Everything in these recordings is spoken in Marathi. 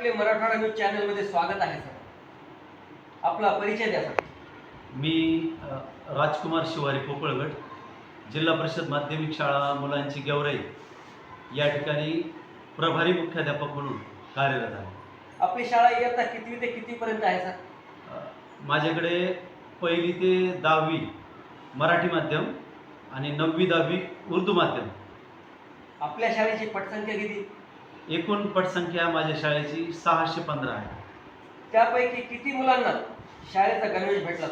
आपले मराठवाडा न्यूज चॅनलमध्ये स्वागत आहे सर. आपला परिचय द्या सर. मी राजकुमार शिवारी पोपळगड जिल्हा परिषद माध्यमिक शाळा मुलांची गेवराई. या ठिकाणी प्रभारी मुख्याध्यापक म्हणून कार्यरत आहे. आपली शाळा इयत्ता कितवी ते कितीपर्यंत आहे सर? माझ्याकडे पहिली ते दहावी मराठी माध्यम आणि नववी दहावी उर्दू माध्यम. आपल्या शाळेची पटसंख्या किती? एकूण पटसंख्या माझ्या शाळेची सहाशे पंधरा आहे. त्यापैकी किती मुलांना शाळेचा गणवेश भेटला?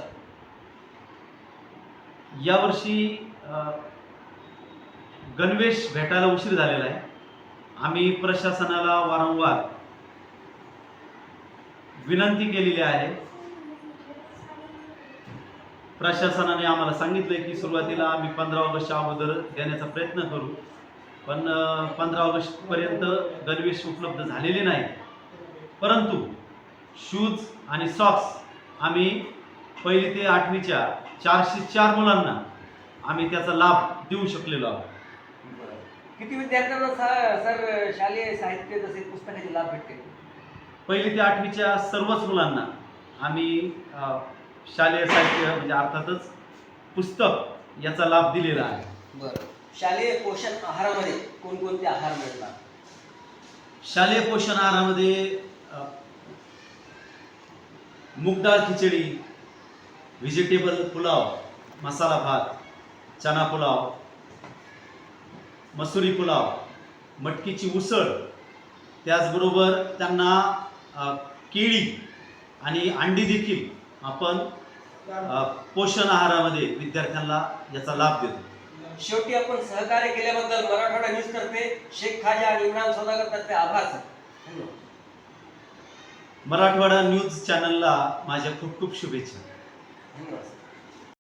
यावर्षी गणवेश भेटायला उशीर झालेला आहे. आम्ही प्रशासनाला वारंवार विनंती केलेली आहे. प्रशासनाने आम्हाला सांगितलंय की सुरुवातीला आम्ही पंधरा ऑगस्टच्या अगोदर देण्याचा प्रयत्न करू. पण पंधरा ऑगस्टपर्यंत गणवेश उपलब्ध झालेले नाही. परंतु शूज आणि सॉक्स आम्ही पहिली ते आठवीच्या चारशे चार मुलांना आम्ही त्याचा लाभ देऊ शकलेलो आहोत. किती विद्यार्थ्यांना सर शालेय साहित्य जसे पुस्तकाचे लाभ भेटते पहिली ते आठवीच्या सर्वच मुलांना आम्ही शालेय साहित्य म्हणजे अर्थातच पुस्तक याचा लाभ दिलेला आहे. बरं. शालेय पोषण आहारामध्ये कोणकोणते आहार मिळतात? शालेय पोषण आहारामध्ये अ, डाळ खिचडी व्हेजिटेबल पुलाव मसाला भात चना पुलाव मसुरी पुलाव मटकीची उसळ त्याचबरोबर त्यांना केळी आणि अंडी देखील आपण पोषण आहारामध्ये विद्यार्थ्यांना याचा लाभ देतो. शेवटी आपण सहकार्य केल्याबद्दल मराठवाडा न्यूज तर्फे शेख खाजा आणि इम्रान सौदागर तर्फे आभार सर. धन्यवाद. मराठवाडा न्यूज चॅनलला माझ्या खूप खूप शुभेच्छा. धन्यवाद